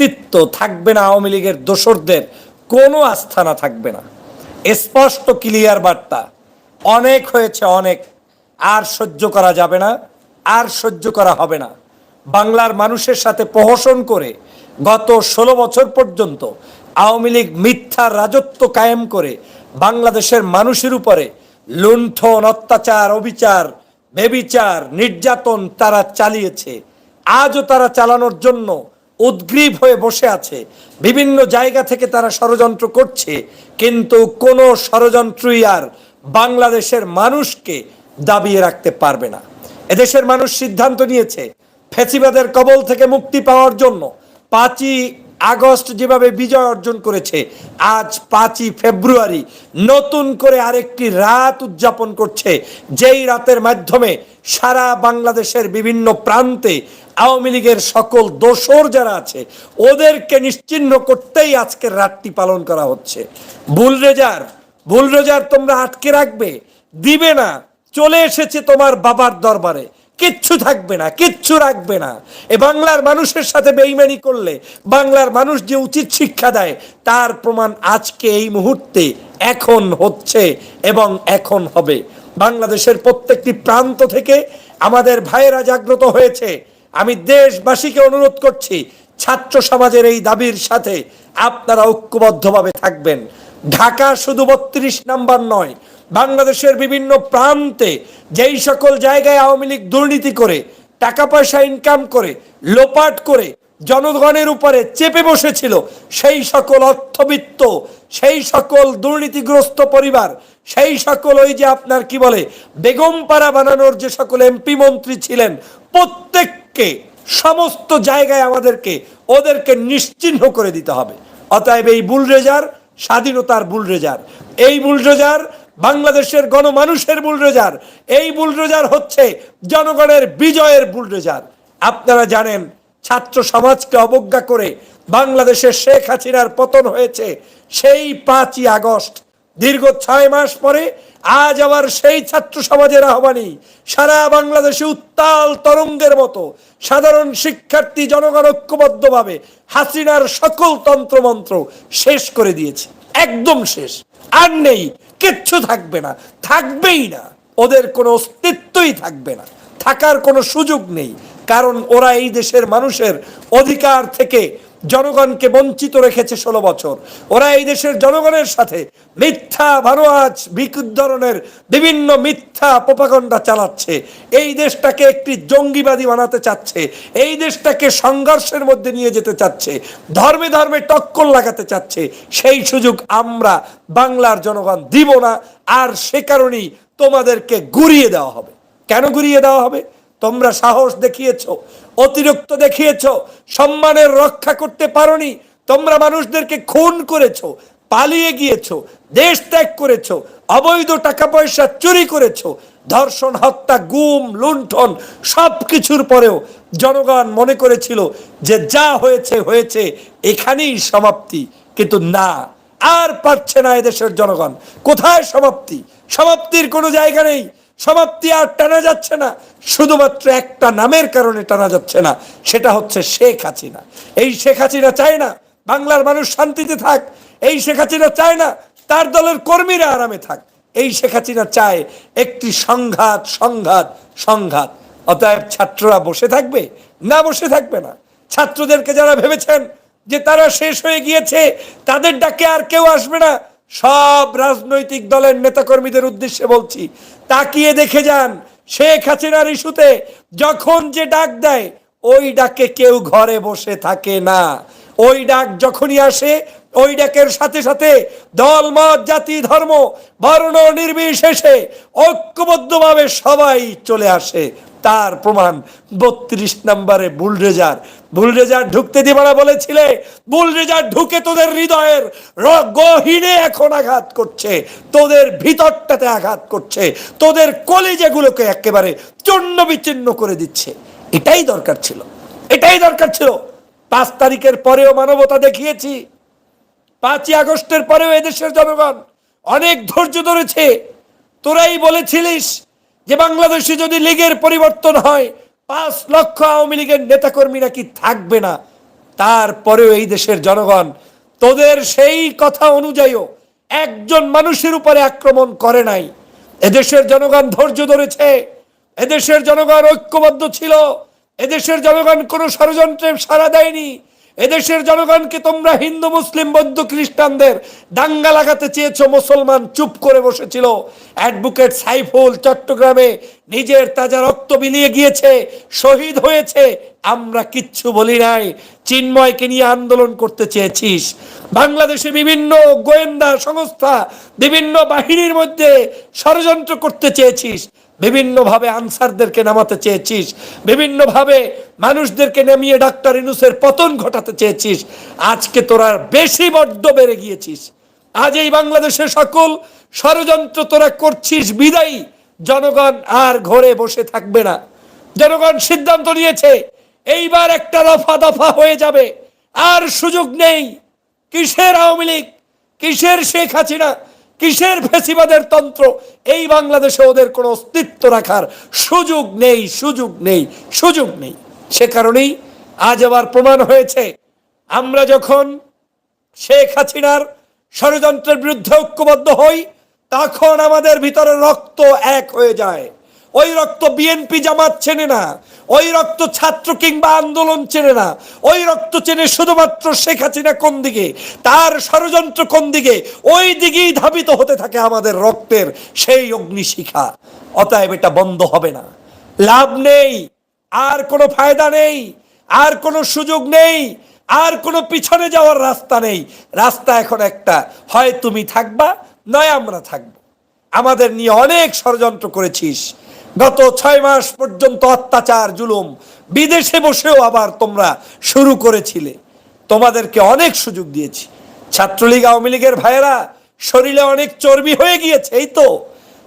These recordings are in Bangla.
অস্তিত্ব থাকবে না আওয়ামী লীগের দোসরদের, কোনো আস্থানা থাকবে না। স্পষ্ট ক্লিয়ার বার্তা, অনেক হয়েছে অনেক, আর সহ্য করা যাবে না, আর সহ্য করা হবে না। বাংলার মানুষের সাথে প্রহসন করে গত ষোলো বছর পর্যন্ত আওয়ামী লীগ মিথ্যা রাজত্ব কায়েম করে বাংলাদেশের মানুষের উপরে লুণ্ঠন, অত্যাচার, অবিচার, বেবিচার, নির্যাতন তারা চালিয়েছে। আজও তারা চালানোর জন্য উদ্গ্রীব হয়ে বসে আছে। বিভিন্ন জায়গা থেকে তারা ষড়যন্ত্র করছে, কিন্তু কোনো ষড়যন্ত্রই আর বাংলাদেশের মানুষকে দাবিয়ে রাখতে পারবে না। এদেশের মানুষ সিদ্ধান্ত নিয়েছে, ফেসিবাদের কবল থেকে মুক্তি পাওয়ার জন্য পাঁচই আগস্ট যেভাবে বিজয় অর্জন করেছে, আজ পাঁচই ফেব্রুয়ারি নতুন করে আরেকটি রাত উদযাপন করছে, যেই রাতের মাধ্যমে সারা বাংলাদেশের বিভিন্ন প্রান্তে আওয়ামী লীগের সকল দোসর যারা আছে, ওদেরকে নিশ্চিহ্ন করতেই আজকের রাতটি পালন করা হচ্ছে। বুলরেজার বুলরেজার তোমরা আটকে রাখবে, দিবে না। চলে এসেছে তোমার বাবার দরবারে। কিচ্ছু থাকবে না, কিচ্ছু রাখবে না। এ বাংলার মানুষের সাথে বেইমানি করলে, বাংলার মানুষ যে উচিত শিক্ষা দেয়, তার প্রমাণ আজকে এই মুহূর্তে এখন হচ্ছে এবং এখন হবে। বাংলাদেশের প্রত্যেকটি প্রান্ত থেকে আমাদের ভাইয়েরা জাগ্রত হয়েছে। আমি দেশবাসীকে অনুরোধ করছি, ছাত্র সমাজের এই দাবির সাথে আপনারা ঐক্যবদ্ধভাবে থাকবেন। ঢাকা শুধু বত্রিশ নাম্বার নয়, বাংলাদেশের বিভিন্ন প্রান্তে যেই সকল জায়গায় আওয়ামী লীগ দুর্নীতি করে টাকা পয়সা ইনকাম করে, লোপাট করে, জনগণের উপরে চেপে বসেছিল, সেই সকল অর্থবিত্ত, সেই সকল দুর্নীতিগ্রস্ত পরিবার, সেই সকল ওই যে আপনার কি বলে, বেগমপাড়া বানানোর যে সকল এমপি মন্ত্রী ছিলেন প্রত্যেককে সমস্ত জায়গায় আমাদেরকে, ওদেরকে নিশ্চিহ্ন করে দিতে হবে। অতএব এই বুলরেজার স্বাধীনতার বুলরেজার এই বুলরেজার বাংলাদেশের গণমানুষের বুলরেজার এই বুলরেজার হচ্ছে জনগণের বিজয়ের বুলরেজার আপনারা জানেন, ছাত্র সমাজকে অবজ্ঞা করে বাংলাদেশের শেখ হাসিনার পতন হয়েছে সেই পাঁচই আগস্ট। দীর্ঘ ছয় মাস পরে আজ আবার সেই ছাত্র সমাজের আহ্বানী সারা বাংলাদেশে উত্তাল তরঙ্গের মতো সাধারণ শিক্ষার্থী জনগণ ঐক্যবদ্ধভাবে হাসিনার সকল তন্ত্রমন্ত্র শেষ করে দিয়েছে। একদম শেষ। আর নেই, কিচ্ছু থাকবে না, থাকবেই না। ওদের কোনো অস্তিত্বই থাকবে না। থাকার কোনো সুযোগ নেই। কারণ ওরা এই দেশের মানুষের অধিকার থেকে জনগণকে বঞ্চিত রেখেছে ষোলো বছর। ওরা এই দেশের জনগণের সাথে মিথ্যা ভানোয়াজ বিকুদ্ধরণের বিভিন্ন মিথ্যা প্রপাগণ্ডা চালাচ্ছে। এই দেশটাকে একটি জঙ্গিবাদী বানাতে চাচ্ছে। এই দেশটাকে সংঘর্ষের মধ্যে নিয়ে যেতে চাচ্ছে। ধর্মে ধর্মে টক্কর লাগাতে চাচ্ছে। সেই সুযোগ আমরা বাংলার জনগণ দিব না। আর সে কারণেই তোমাদেরকে ঘুরিয়ে দেওয়া হবে। কেন ঘুরিয়ে দেওয়া হবে? তোমরা সাহস দেখিয়েছ, অতিরিক্ত দেখিয়েছ, সম্মানের রক্ষা করতে পারোনি, তোমরা মানুষদেরকে খুন করেছ, পালিয়ে গিয়েছো, দেশ ত্যাগ করেছ, অবৈধ টাকা পয়সা চুরি করেছ, ধর্ষণ, হত্যা, গুম, লুণ্ঠন সব কিছুর পরেও জনগণ মনে করেছিল যে যা হয়েছে হয়েছে, এখানেই সমাপ্তি। কিন্তু না, আর পারছে না এদেশের জনগণ। কোথায় সমাপ্তি? সমাপ্তির কোনো জায়গা নেই। সমাপ্তি আর টানা যাচ্ছে না। শুধুমাত্র একটা নামের কারণে টানা যাচ্ছে না, সেটা হচ্ছে শেখ হাসিনা। এই শেখ হাসিনা চায় না বাংলার মানুষ শান্তিতে থাক, এই শেখ হাসিনা চায় না তার দলের কর্মীরা আরামে থাক, এই শেখ হাসিনা চায় একটি সংঘাত সংঘাত সংঘাত। অতএব ছাত্ররা বসে থাকবে? না বসে থাকবে না। ছাত্রদেরকে যারা ভেবেছেন যে তারা শেষ হয়ে গিয়েছে, তাদের ডাকে আর কেউ আসবে না। সব রাজনৈতিক দলের নেতাকর্মীদের উদ্দেশ্যে বলছি, তাকিয়ে দেখে যান, শেখ হাসিনার ইস্যুতে যখন যে ডাক দেয়, ওই ডাকে কেউ ঘরে বসে থাকে না। ওই ডাক যখনই আসে, ওই ডাকের সাথে সাথে দল, মত, জাতি, ধর্ম, বর্ণ, নির্বিশেষে ঐক্যবদ্ধভাবে সবাই চলে আসে। তার প্রমাণ বত্রিশ নম্বরে বুলরেজার বুলরেজার ঢুকতে দিবা না বলেছিলে বুলরেজার ঢুকে তোদের হৃদয়ের গহীনে এখন আঘাত করছে, তোদের ভিতরটাতে আঘাত করছে, তোদের কলিজাগুলোকে একেবারে চূর্ণ বিচ্ছিন্ন করে দিচ্ছে। এটাই দরকার ছিল, এটাই দরকার ছিল। পাঁচ তারিখের পরেও মানবতা দেখিয়েছি, পাঁচই আগস্টের পরেও এদেশের জনগণ অনেক ধৈর্য ধরেছে। তোরাই বলেছিলিস যে বাংলাদেশে যদি লীগের পরিবর্তন হয় পাঁচ লক্ষ আওয়ামী লীগের নেতাকর্মী নাকি থাকবে না? তারপরেও এই দেশের জনগণ তোদের সেই কথা অনুযায়ীও একজন মানুষের উপরে আক্রমণ করে নাই। এদেশের জনগণ ধৈর্য ধরেছে, এদেশের জনগণ ঐক্যবদ্ধ ছিল, এদেশের জনগণ কোনো ষড়যন্ত্রে সাড়া দেয়নি এদেশের জনগণকে তোমরা হিন্দু, মুসলিম, বৌদ্ধ, খ্রিস্টানদের দাঙ্গা লাগাতে চেয়েছো? মুসলমান চুপ করে বসেছিল। অ্যাডভোকেট সাইফুল চট্টগ্রামে নিজের তাজা রক্ত বিলিয়ে গিয়েছে, শহীদ হয়েছে। আমরা কিচ্ছু বলি নাই। চিন্ময়কে নিয়ে আন্দোলন করতে চেয়েছিস। বাংলাদেশে বিভিন্ন গোয়েন্দা সংস্থা, বিভিন্ন বাহিনীর মধ্যে ষড়যন্ত্র করতে চেয়েছিস। বিভিন্নভাবে আনসারদেরকে নামাতে চেয়েছিস, বিভিন্নভাবে মানুষদেরকে নামিয়ে ডাক্তার ইনুসের পতন ঘটাতে চেয়েছিস, আজকে তোরা বেশি বড্ড বেড়ে গিয়েছিস। আজ এই বাংলাদেশের সকল ষড়যন্ত্র তোরা করছিস, বিদায়ী। জনগণ আর ঘরে বসে থাকবে না। জনগণ সিদ্ধান্ত নিয়েছে, এইবার একটা রফা দফা হয়ে যাবে। আর সুযোগ নেই। কিসের আওয়ামী লীগ? কিসের শেখ হাসিনা? কিসের ফেসিবাদের তন্ত্র? এই বাংলাদেশে ওদের কোনো অস্তিত্ব রাখার সুযোগ নেই সুযোগ নেই সুযোগ নেই। সে কারণেই আজ আবার প্রমাণ হয়েছে, আমরা যখন শেখ হাসিনার ষড়যন্ত্রের বিরুদ্ধে ঐক্যবদ্ধ হই, তখন আমাদের ভিতরে রক্ত এক হয়ে যায়। ওই রক্ত বিএনপি জামাত চেনে না, ওই রক্ত ছাত্র কিংবা আন্দোলন চেনে না, ওই রক্ত চেনে শুধুমাত্র শেখ হাসিনা কোন দিকে, তার ষড়যন্ত্র কোন দিকে, ওই দিকেই ধাবিত হতে থাকে আমাদের রক্তের সেই অগ্নিশিখা। অতএব এটা বন্ধ হবে না। লাভ নেই, আর কোনো ফায়দা নেই, আর কোনো সুযোগ নেই, আর কোনো পিছনে যাওয়ার রাস্তা নেই। রাস্তা এখন একটা, হয় তুমি থাকবা, নয় আমরা থাকব। আমাদের নিয়ে অনেক ষড়যন্ত্র করেছিস গত ছয় মাস পর্যন্ত অত্যাচার, জুলুম। বিদেশে বসেও আবার তোমরা শুরু করেছিলে। তোমাদেরকে অনেক সুযোগ দিয়েছি। ছাত্রলীগ, আওয়ামী লীগের ভাইয়েরা, শরীরে অনেক চর্বি হয়ে গিয়েছে, এই তো।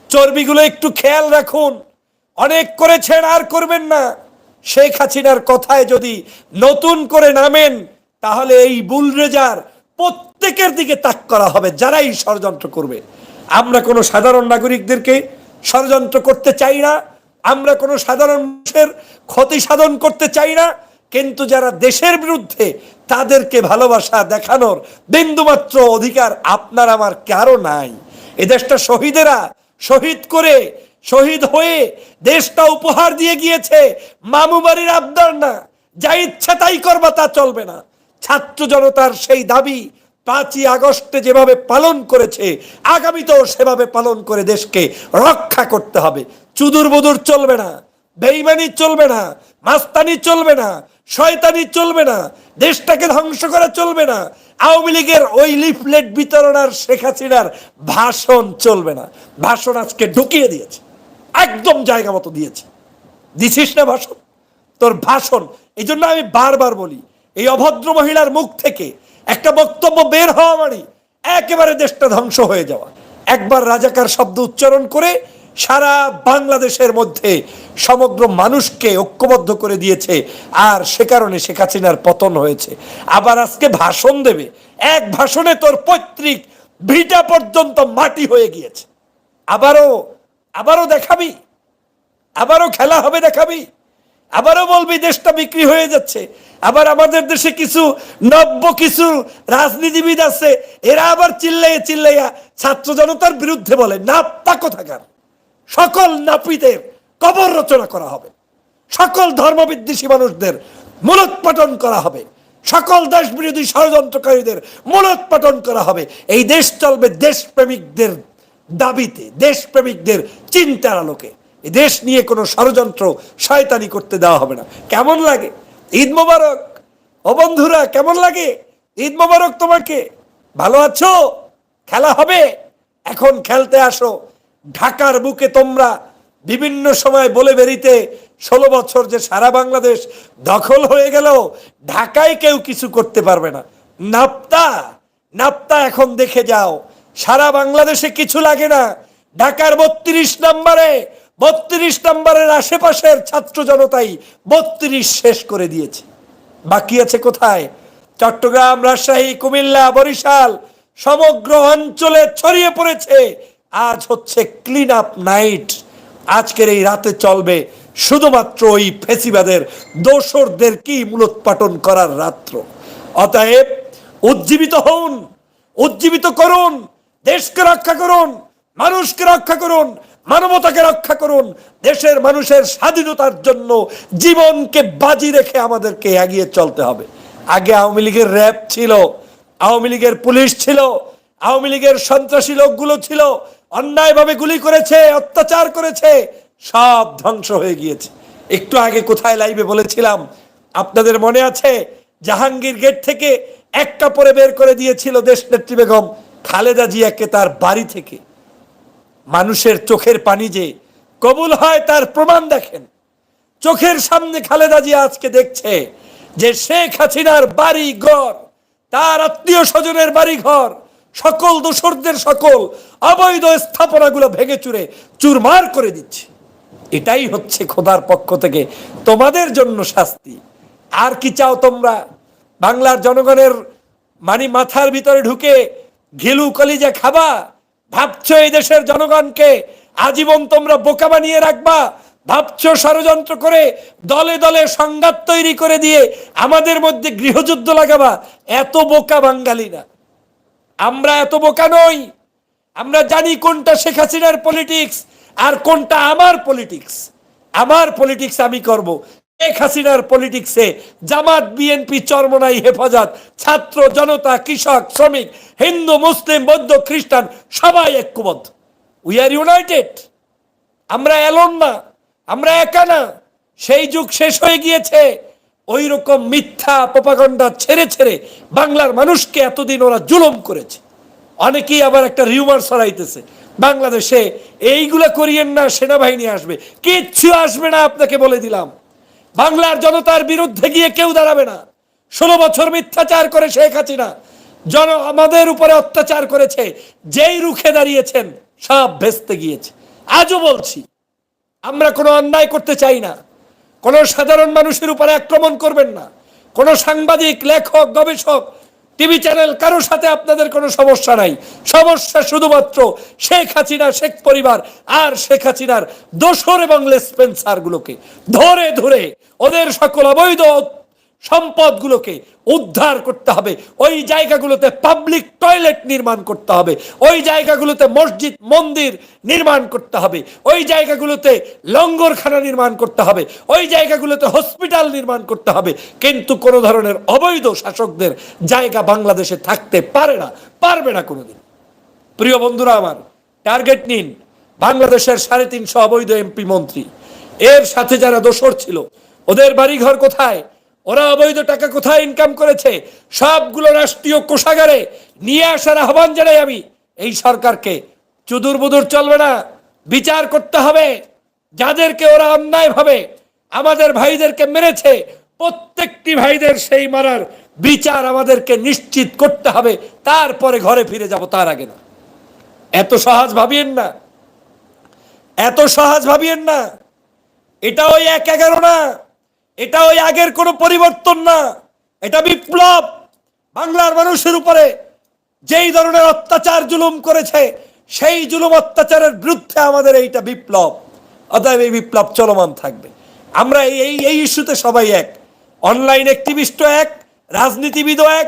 চর্বিগুলো একটু খেয়াল রাখুন। অনেক করেছেন, আর করবেন না। শেখ হাসিনার কথায় যদি নতুন করে নামেন, তাহলে এই বুলরেজার প্রত্যেকের দিকে তাক করা হবে, যারাই ষড়যন্ত্র করবে। আমরা কোনো সাধারণ নাগরিকদেরকে ষড়যন্ত্র করতে চাই না। আমরা কোনো সাধারণ মানুষের ক্ষতি সাধন করতে চাই না। কিন্তু যারা দেশের বিরুদ্ধে তাদেরকে ভালোবাসা দেখানোর বিন্দুমাত্র অধিকার আপনার আমার কারও নাই। এ দেশটা শহীদেরা শহীদ করে, শহীদ হয়ে দেশটা উপহার দিয়ে গিয়েছে। মামু বাড়ির আবদার না। যা ইচ্ছা তাই করবা তা চলবে না। ছাত্র জনতার সেই দাবি পাঁচই আগস্টে যেভাবে পালন করেছে, আগামীতেও সেভাবে পালন করে দেশকে রক্ষা করতে হবে। চুদুর বুদুর চলবে না, বেইমানি চলবে না, মাস্তানি চলবে না, শয়তানি চলবে না, দেশটাকে ধ্বংস করা চলবে না, আওয়ামী লীগের ওই লিফলেট বিতরণ আর শেখ হাসিনার ভাষণ চলবে না। ভাষণ আজকে ঢুকিয়ে দিয়েছে, একদম জায়গা মতো দিয়েছে। দিছিস না ভাষণ? তোর ভাষণ এই জন্য আমি বারবার বলি, এই অভদ্র মহিলার মুখ থেকে একটা বক্তব্য বের হওয়া মানে একেবারে দেশটা ধ্বংস হয়ে যাওয়া। একবার রাজাকার শব্দ উচ্চারণ করে সারা বাংলাদেশের মধ্যে সমগ্র মানুষকে ঐক্যবদ্ধ করে দিয়েছে, আর সে কারণে শেখ হাসিনার পতন হয়েছে। আবার আজকে ভাষণ দেবে। এক ভাষণে তোর পৈতৃক ভিটা পর্যন্ত মাটি হয়ে গিয়েছে। আবারও আবারও দেখাবি। আবারও খেলা হবে দেখাবি। আবারও বলবি, দেশটা বিক্রি হয়ে যাচ্ছে। আবার আমাদের দেশে কিছু নব্য কিছু রাজনীতিবিদ আছে, এরা আবার চিল্লাইয়া চিল্লাইয়া ছাত্র জনতার বিরুদ্ধে বলে নাপ্তা কোথাকার? সকল নাপিতের কবর রচনা করা হবে। সকল ধর্মবিদ্বেষী মানুষদের মূলোৎপাটন করা হবে। সকল দেশ বিরোধী ষড়যন্ত্রকারীদের মূলোৎপাটন করা হবে। এই দেশ চলবে দেশপ্রেমিকদের দাবিতে, দেশপ্রেমিকদের চিন্তার আলোকে। দেশ নিয়ে কোনো ষড়যন্ত্র শয়তানি করতে দেওয়া হবে না। কেমন লাগে? ঈদ মোবারক। ও বন্ধুরা, কেমন লাগে? ঈদ মোবারক তোমাকে। ভালো আছো? খেলা হবে? এখন খেলতে আসো। ঢাকার বুকে তোমরা বিভিন্ন সময় বলে বেরিতে ষোলো বছর যে সারা বাংলাদেশ দখল হয়ে গেল, ঢাকায় কেউ কিছু করতে পারবে না। নাপ্তা নাপ্তা এখন দেখে যাও। সারা বাংলাদেশে কিছু লাগে না। ঢাকার বত্রিশ নম্বরে বত্রিশ নম্বরের আশেপাশের ছাত্র জনতাই বত্রিশ শেষ করে দিয়েছে। বাকি আছে কোথায়? চট্টগ্রাম, রাজশাহী, কুমিল্লা, বরিশাল, সমগ্র অঞ্চলে ছড়িয়ে পড়েছে। আজ হচ্ছে ক্লিন আপ নাইট আজকের এই রাতে চলবে শুধুমাত্র ওই ফেসিবাদের দোসরদের কি মূলোৎপাটন করার রাত্র। অতএব উজ্জীবিত হন উজ্জীবিত করুন, দেশকে রক্ষা করুন, মানুষকে রক্ষা করুন মানবতাকে রক্ষা করুন। দেশের মানুষের স্বাধীনতার জন্য জীবনকে বাজি রেখে আমাদেরকে এগিয়ে চলতে হবে। আগে আওয়ামী লীগের র্যাব ছিল, আওয়ামী লীগের পুলিশ ছিল, আওয়ামী লীগের সন্ত্রাসী লোকগুলো ছিল, অন্যায়ভাবে গুলি করেছে, অত্যাচার করেছে, সব ধ্বংস হয়ে গিয়েছে। একটু আগে কোথায় লাইভে বলেছিলাম, আপনাদের মনে আছে, জাহাঙ্গীর গেট থেকে এক কাপড়ে বের করে দিয়েছিল দেশ নেত্রী বেগম খালেদা জিয়াকে তার বাড়ি থেকে। মানুষের চোখের পানি যে কবুল হয় তার প্রমাণ দেখেন। চোখের সামনে খালেদা জিয়া আজকে দেখছে যে শেখ হাসিনার বাড়ি ঘর তার আত্মীয় স্বজনের বাড়ি ঘর সকল দোসরদের সকল অবৈধ স্থাপনাগুলো ভেঙে চুরে চুরমার করে দিচ্ছে। এটাই হচ্ছে খোদার পক্ষ থেকে তোমাদের জন্য শাস্তি। আর কি চাও তোমরা? বাংলার জনগণের মানে মাথার ভিতরে ঢুকে ঘিলু কলিজা খাবা? ভাবছ এই দেশের জনগণকে আজীবন তোমরা বোকা বানিয়ে রাখবা? ভাবছ ষড়যন্ত্র করে দলে দলে সংঘাত তৈরি করে দিয়ে আমাদের মধ্যে গৃহযুদ্ধ লাগাবা? এত বোকা বাঙালি না। আমরা এত বোকা নই। আমরা জানি কোনটা শেখ হাসিনার পলিটিক্স আর কোনটা আমার পলিটিক্স আমার পলিটিক্স আমি করব। শেখ হাসিনার পলিটিক্সে জামাত বিএনপি চরমনাই, হেফাজত, ছাত্র, জনতা, কৃষক, শ্রমিক, হিন্দু, মুসলিম, বৌদ্ধ, খ্রিস্টান, সবাই ঐক্যবদ্ধ। উই আর ইউনাইটেড আমরা এলন না, আমরা একা না। সেই যুগ শেষ হয়ে গিয়েছে। ওই রকম মিথ্যা প্রপাগন্ডা ছেড়ে ছেড়ে বাংলার মানুষকে এতদিন ওরা জুলুম করেছে। অনেকেই আবার একটা রিউমার ছড়াইতেছে, বাংলাদেশে এইগুলা করিয়েন না, সেনাবাহিনী আসবে। কিচ্ছু আসবে না, আপনাকে বলে দিলাম। বাংলার জনতার বিরুদ্ধে গিয়ে কেউ দাঁড়াবে না। ষোলো বছর মিথ্যাচার করে শেখ হাসিনা। জন, আমাদের উপরে অত্যাচার করেছে। যেই রুখে দাঁড়িয়েছেন, সব ভেস্তে গিয়েছে। আজও বলছি, আমরা কোনো অন্যায় করতে চাই না। কোনো সাধারণ মানুষের উপরে আক্রমণ করবেন না। কোনো সাংবাদিক, লেখক, গবেষক টিভি চ্যানেল কারোর সাথে আপনাদের কোনো সমস্যা নাই। সমস্যা শুধুমাত্র শেখ হাসিনা, শেখ পরিবার আর শেখ হাসিনার দোসর এবং লেসপেন্সারগুলোকে ধরে ধরে ওদের সকল অবৈধ সম্পদগুলোকে উদ্ধার করতে হবে। ওই জায়গাগুলোতে পাবলিক টয়লেট নির্মাণ করতে হবে। ওই জায়গাগুলোতে মসজিদ, মন্দির নির্মাণ করতে হবে। ওই জায়গাগুলোতে লঙ্গরখানা নির্মাণ করতে হবে। ওই জায়গাগুলোতে হসপিটাল নির্মাণ করতে হবে। কিন্তু কোনো ধরনের অবৈধ শাসকদের জায়গা বাংলাদেশে থাকতে পারে না, পারবে না কোনোদিন। প্রিয় বন্ধুরা আমার টার্গেট নিন বাংলাদেশের সাড়ে তিনশো অবৈধ এমপি মন্ত্রী। এর সাথে যারা দোসর ছিল, ওদের বাড়িঘর কোথায়? ওরা অবৈধ টাকা কোথায় ইনকাম করেছে? সবগুলো রাষ্ট্রীয় কোষাগারে নিয়ে আসার আহ্বান জানাই আমি। এই সরকারকে চুদুর বুদুর চলবে না। বিচার করতে হবে। যাদেরকে ওরা অন্যায়ভাবে আমাদের ভাইদেরকে মেরেছে, প্রত্যেকটি ভাইদের সেই মারার বিচার আমাদেরকে নিশ্চিত করতে হবে। তারপরে ঘরে ফিরে যাব তার আগে না। এত সহজ ভাবিয়েন না। এত সহজ ভাবিয়েন না। এটা ওই এক এগারো না। এটা ওই আগের কোনো পরিবর্তন না। এটা বিপ্লব। বাংলার মানুষের উপরে যেই ধরনের অত্যাচার জুলুম করেছে, সেই জুলুম অত্যাচারের বিরুদ্ধে আমাদের এইটা বিপ্লব। অতএব এই বিপ্লব চলমান থাকবে। আমরা এই এই ইস্যুতে সবাই এক। অনলাইন অ্যাক্টিভিস্টও এক রাজনীতিবিদও এক,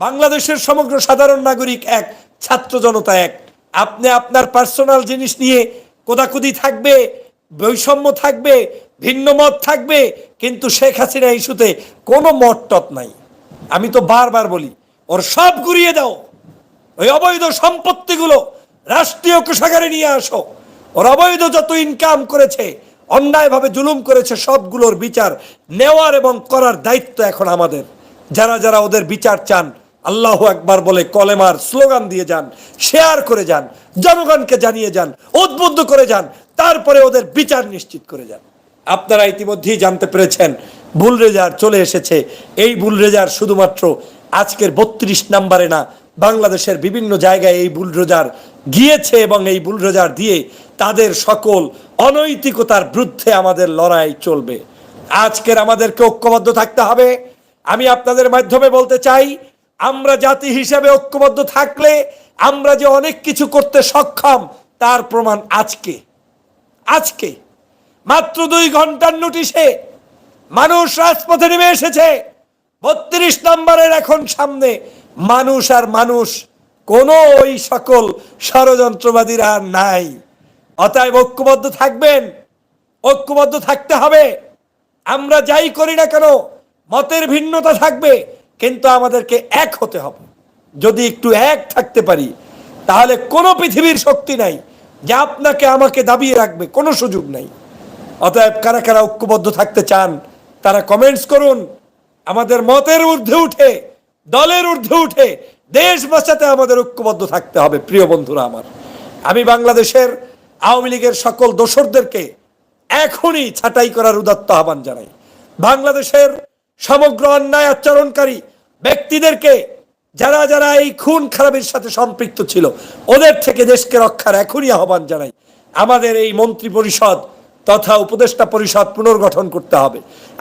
বাংলাদেশের সমগ্র সাধারণ নাগরিক এক, ছাত্র জনতা এক। আপনি আপনার পার্সোনাল জিনিস নিয়ে কোদাকুদি থাকবে, বৈষম্য থাকবে ভিন্ন মত থাকবে, কিন্তু শেখ হাসিনা ইস্যুতে কোনো মত টত নাই। আমি তো বারবার বলি, ওর সব ঘুরিয়ে দাও। ওই অবৈধ সম্পত্তিগুলো রাষ্ট্রীয় কোষাগারে নিয়ে আসো। ওর অবৈধ যত ইনকাম করেছে, অন্যায়ভাবে জুলুম করেছে, সবগুলোর বিচার নেওয়ার এবং করার দায়িত্ব এখন আমাদের। যারা যারা ওদের বিচার চান, আল্লাহ একবার বলে কলেমার স্লোগান দিয়ে যান, শেয়ার করে যান, জনগণকে জানিয়ে যান, উদ্বুদ্ধ করে যান, তারপরে ওদের বিচার নিশ্চিত করে যান। আপনারা ইতিমধ্যেই জানতে পেরেছেন ভুল রেজার চলে এসেছে। এই ভুল রেজার শুধুমাত্র আজকের বত্রিশ নাম্বারে না, বাংলাদেশের বিভিন্ন জায়গায় এই বুলডোজার গিয়েছে এবং এই বুলডোজার দিয়ে তাদের সকল অনৈতিকতার বিরুদ্ধে আমাদের লড়াই চলবে। আজকের আমাদেরকে ঐক্যবদ্ধ থাকতে হবে। আমি আপনাদের মাধ্যমে বলতে চাই, আমরা জাতি হিসেবে ঐক্যবদ্ধ থাকলে আমরা যে অনেক কিছু করতে সক্ষম, তার প্রমাণ আজকে। আজকে। মাত্র দুই ঘণ্টার নোটিশে মানুষ রাজপথে নেমে এসেছে। বত্রিশ নম্বরের এখন সামনে মানুষ আর মানুষ কোনো ওই সকল ষড়যন্ত্রবাদীরা নাই। অতএব ঐক্যবদ্ধ থাকবেন, ঐক্যবদ্ধ থাকতে হবে। আমরা যাই করি না কেন, মতের ভিন্নতা থাকবে, কিন্তু আমাদেরকে এক হতে হবে। যদি একটু এক থাকতে পারি, তাহলে কোনো পৃথিবীর শক্তি নাই, যে আপনাকে আমাকে দাবিয়ে রাখবে, কোনো সুযোগ নাই। অতএব কারা কারা ঐক্যবদ্ধ থাকতে চান, তারা কমেন্টস করুন। আমাদের মতের ঊর্ধ্বে উঠে, দলের ঊর্ধ্বে উঠে, দেশ বাঁচাতে আমাদের ঐক্যবদ্ধ থাকতে হবে, প্রিয় বন্ধুরা আমার। আমি বাংলাদেশের আওয়ামী লীগের সকল দোসরদেরকে এখনই ছাঁটাই করার উদাত্ত আহ্বান জানাই। বাংলাদেশের সমগ্র অন্যায় আচরণকারী ব্যক্তিদেরকে যারা যারা এই খুন খারাপের সাথে সম্পৃক্ত ছিল, ওদের থেকে দেশকে রক্ষার এখনই আহ্বান জানাই। আমাদের এই মন্ত্রী পরিষদ তথা উপদেষ্টা পরিষদ পুনর্গঠন করতে হবে।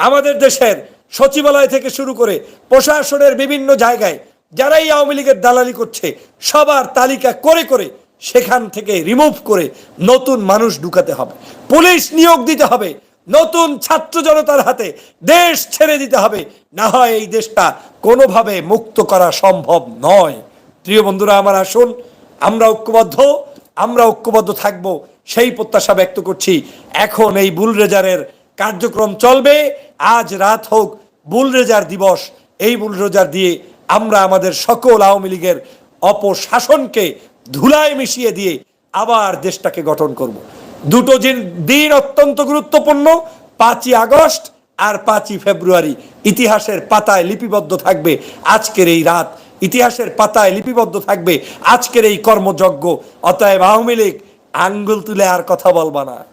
আমাদের দেশের সচিবালয় থেকে শুরু করে প্রশাসনের বিভিন্ন জায়গায় যারাই আওয়ামী লীগের দালালি করছে, সবার তালিকা করে করে সেখান থেকে রিমুভ করে নতুন মানুষ ঢুকাতে হবে। পুলিশ নিয়োগ দিতে হবে, নতুন ছাত্র জনতার হাতে দেশ ছেড়ে দিতে হবে। না হয় এই দেশটা কোনোভাবে মুক্ত করা সম্ভব নয়। প্রিয় বন্ধুরা, আমার আসুন, আমরা ঐক্যবদ্ধ আমরা ঐক্যবদ্ধ থাকব, সেই প্রত্যাশা ব্যক্ত করছি। এখন এই বুলরেজারের কার্যক্রম চলবে। আজ রাত হোক বুলরেজার দিবস। এই বুলরেজার দিয়ে আমরা আমাদের সকল আওয়ামী লীগের অপশাসনকে ধুলায় মিশিয়ে দিয়ে আবার দেশটাকে গঠন করব। দুটো দিন- দিন অত্যন্ত গুরুত্বপূর্ণ, পাঁচই আগস্ট আর পাঁচই ফেব্রুয়ারি। ইতিহাসের পাতায় লিপিবদ্ধ থাকবে আজকের এই রাত। ইতিহাসের পাতায় লিপিবদ্ধ থাকবে আজকের এই কর্মযজ্ঞ। অতএব আওয়ামী লীগ, আঙ্গুল তুলে আর কথা বলবা না।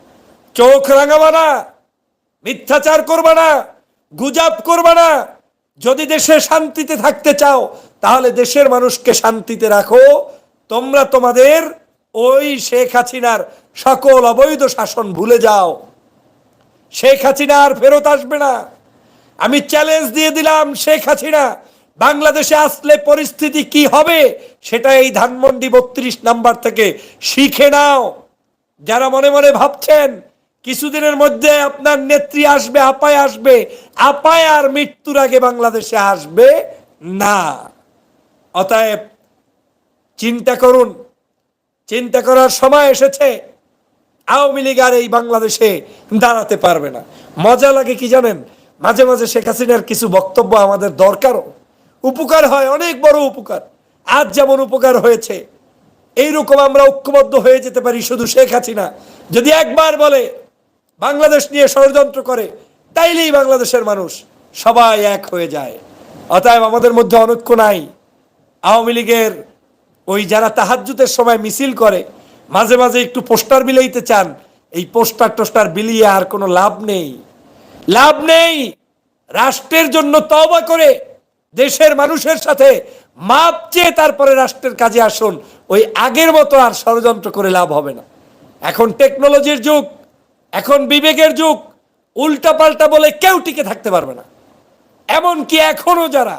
চোখ রাঙাবা না। মিথ্যাচার করবা না। গুজাব করবা না। যদি দেশে শান্তিতে থাকতে চাও, তাহলে দেশের মানুষকে শান্তিতে রাখো। তোমরা তোমাদের ওই শেখ হাসিনার সকল অবৈধ শাসন ভুলে যাও। শেখ হাসিনা আর ফেরত আসবে না। আমি চ্যালেঞ্জ দিয়ে দিলাম শেখ হাসিনা। বাংলাদেশে আসলে পরিস্থিতি কি হবে, সেটা এই ধানমন্ডি বত্রিশ নাম্বার থেকে শিখে নাও। যারা মনে মনে ভাবছেন, কিছুদিনের মধ্যে আপনার নেত্রী আসবে, আপায় আসবে, আপায় আর মৃত্যুর আগে বাংলাদেশে আসবে না। অতএব চিন্তা করুন, চিন্তা করার সময় এসেছে, আওয়ামী লীগ আর এই বাংলাদেশে দাঁড়াতে পারবে না। মজা লাগে কি জানেন? মাঝে মাঝে শেখ হাসিনার কিছু বক্তব্য আমাদের দরকারও। উপকার হয়, অনেক বড় উপকার। আজ যেমন উপকার হয়েছে, এইরকম আমরা ঐক্যবদ্ধ হয়ে যেতে পারি শুধু শেখ হাসিনা। যদি একবার বলে, বাংলাদেশ নিয়ে ষড়যন্ত্র করে, তাইলেই বাংলাদেশের মানুষ সবাই এক হয়ে যায়। অতএব আমাদের মধ্যে অনৈক্য নাই। আওয়ামী লীগের ওই যারা তাহাজ্জুদের সময় মিছিল করে, মাঝে মাঝে একটু পোস্টার বিলাইতে চান, এই পোস্টার টোস্টার বিলিয়ে আর কোনো লাভ নেই। লাভ নেই। রাষ্ট্রের জন্য তওবা করে দেশের মানুষের সাথে মাপ চেয়ে তারপরে রাষ্ট্রের কাজে আসুন, ওই আগের মতো আর ষড়যন্ত্র করে লাভ হবে না। এখন টেকনোলজির যুগ, এখন বিবেকের যুগ, উল্টাপাল্টা বলে কেউ টিকে থাকতে পারবে না। এমনকি এখনও যারা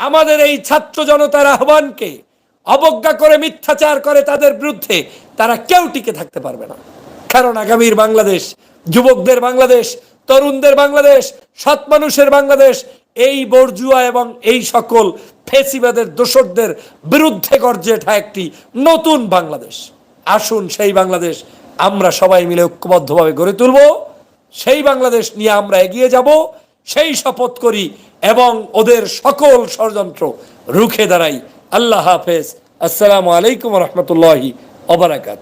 আমাদের এই ছাত্র জনতার আহ্বানকে অবজ্ঞা করে, মিথ্যাচার করে, তাদের বিরুদ্ধে তারা কেউ টিকে থাকতে পারবে না। কারণ আগামীর বাংলাদেশ, যুবকদের বাংলাদেশ, তরুণদের বাংলাদেশ, সৎ মানুষের বাংলাদেশ এই বর্জুয়া এবং এই সকল ফেসিবাদের দোসরদের বিরুদ্ধে গর্জে ওঠা একটি নতুন বাংলাদেশ। আসুন সেই বাংলাদেশ আমরা সবাই মিলে ঐক্যবদ্ধভাবে গড়ে তুলব। সেই বাংলাদেশ নিয়ে আমরা এগিয়ে যাব। সেই শপথ করি এবং ওদের সকল ষড়যন্ত্র রুখে দাঁড়াই। আল্লাহ হাফেজ। আসসালামু আলাইকুম রহমতুল্লাহি অবরাকাত